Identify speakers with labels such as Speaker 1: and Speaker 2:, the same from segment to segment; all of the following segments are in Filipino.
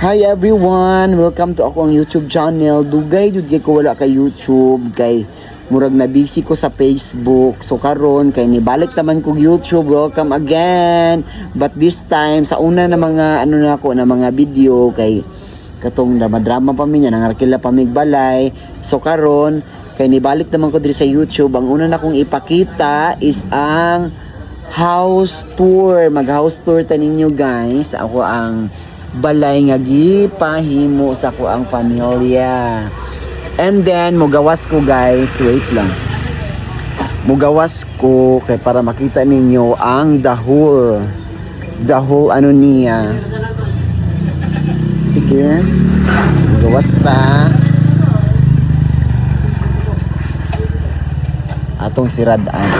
Speaker 1: Hi everyone! Welcome to ako ang YouTube channel. Dugay jud kay ko wala kay YouTube kay murag na busy ko sa Facebook. So karon kay nibalik naman ko YouTube. Welcome again. But this time sa una na mga ano na ako na mga video kay katong drama-drama pa minya nangarkila pa mig balay. So karon kay nibalik naman ko diri sa YouTube. Ang una na kong ipakita is ang house tour. Mag-house tour ta ninyo guys. Ako ang balay nga gipahimo sa ko ang pamilya. And then mugawas ko guys, wait lang. Mugawas ko kay para makita ninyo ang the whole ano niya. Sige. Mugawas ta. Atong siradaan.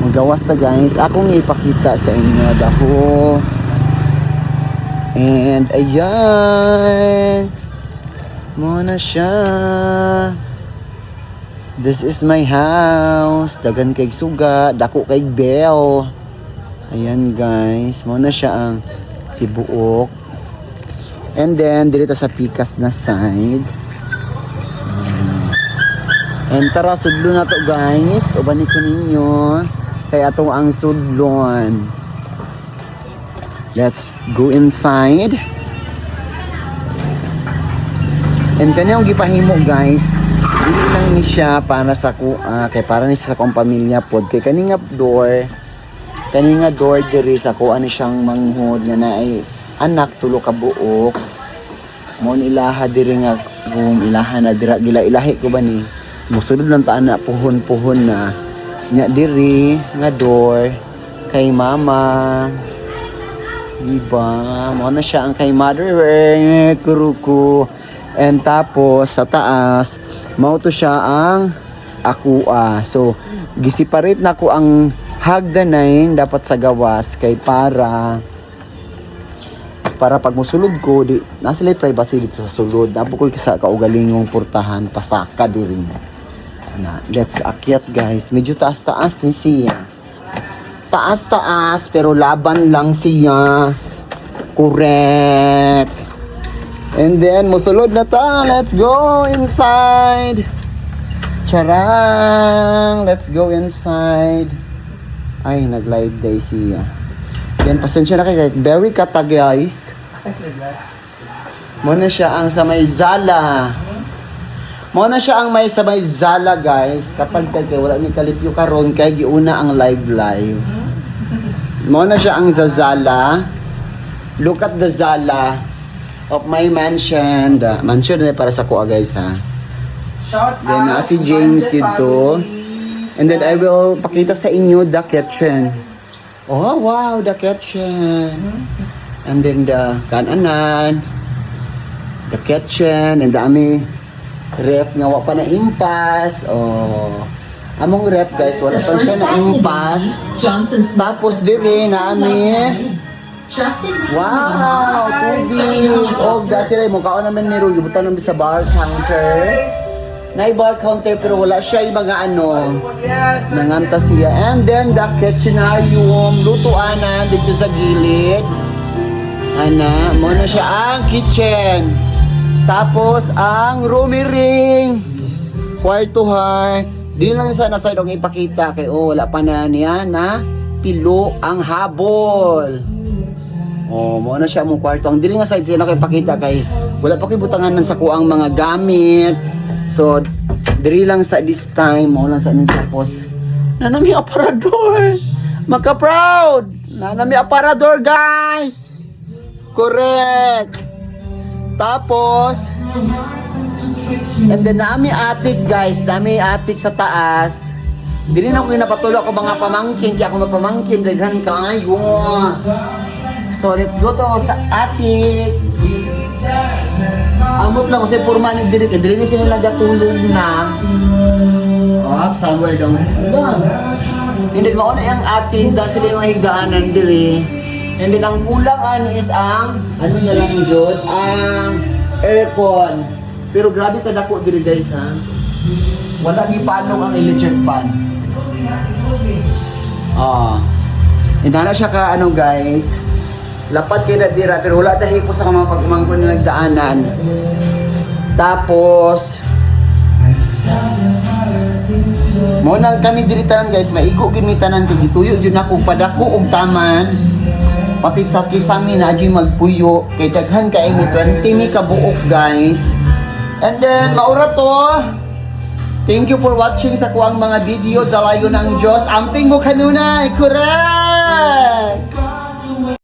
Speaker 1: Magawas ta guys. Akong ipakita sa inyo whole And ayan. Muna siya. This is my house. Dagan kay suga. Dako kay bell. Ayan guys. Muna siya ang tibuok. And then, dito sa pikas na side. And tara, sudlo na to guys. Ubanin ko ninyo. Kaya ito ang sudlon. Let's go inside. And kanyang gipahimo guys, dili lang ni siya para sa ko ah, kay para ni sa kong pamilya pod. Kay kaninga door kaninga door diri sa ko ani siyang manghod nga na ay anak tulo ka buok. Mo ilaha diri nga room ilaha na dira gila ilahi ko ba ni? Musulod lang ta na puhon puhon na. Nya diri nga door kay mama Diba? Mo na siya ang kay Mother eh, Kuruku. And tapos sa taas, mao to siya ang akua. So, gisiparate na ko ang hagdanay dapat sa gawas kay para para pag musulod ko di nasa lay privacy dito sa sulod dapat ko sa kaugalingong portahan pasaka diri na let's akyat guys medyo taas taas ni siya taas-taas pero laban lang siya. Correct. And then musulod na ta. Let's go inside. Charang. Let's go inside. Ay, nag-live day siya. Yan, pasensya na kayo. Very kata guys. Muna siya ang sa may zala. Muna siya ang may sa may zala guys. Katagtag kay wala ni kalipyo karon kay giuna ang live live. Muna siya ang zazala. Look at the zala of my mansion. The mansion na para sa kuha guys ha.
Speaker 2: Shout
Speaker 1: Then na
Speaker 2: out
Speaker 1: si
Speaker 2: to
Speaker 1: James dito. And then I will pakita sa inyo the kitchen. Oh wow, the kitchen. And then the kananan. The kitchen and dami rep nga wa pa na impas. Oh. Among rep guys, wala pa siya na impas. Tapos dire na ani
Speaker 3: Justin
Speaker 1: Wow! Tubig! Oh, sila mo kaon naman ni Rugi. Buta naman sa bar counter. Nay bar counter pero wala siya yung mga ano. Nanganta siya. And then the kitchenarium. Lutuanan dito sa gilid. Ana, mo na siya ang kitchen. Tapos ang roomy ring. Kwartuhan. Di lang sa nasa dong ipakita kay oh wala pa na niya na pilo ang habol. Oh, mo na siya mong kwarto. Ang dili nga side sila kay pakita kay wala pa kay butanganan sa kuang mga gamit. So, diri lang sa this time mo lang sa ning tapos. Nanami aparador. Maka proud. Nanami aparador, guys. Correct. Tapos And then nami atik guys, nami atik sa taas. Dili na ko napatulo ako mga pamangkin, kaya ako mapamangkin daghan kayo. So let's go to sa atik. Amot lang kasi purma ni diri, kay diri ni sila nagatulog na. Oh, somewhere down. Hindi mo na yung atik, dahil sila yung higdaanan diri. And then ang kulangan is ang, ano na lang yun, ang aircon. Pero grabe ka dako diri guys ha. Wala ni panong ang electric fan. Ah. Hindi na siya ka ano guys. lapat kay na dira pero wala dahil po sa mga pagmangkon na nagdaanan. Tapos mo nang kami diri tanan guys, maigo gid mi tanan kay gituyo jud ako padako og taman. Pati sa kisami na dyan magpuyo kay daghan kay mi 20 mi ka buok guys. And then maura to. Thank you for watching sa kuang mga video. Dalayo ng Diyos. Amping mo kanunay. Kuray!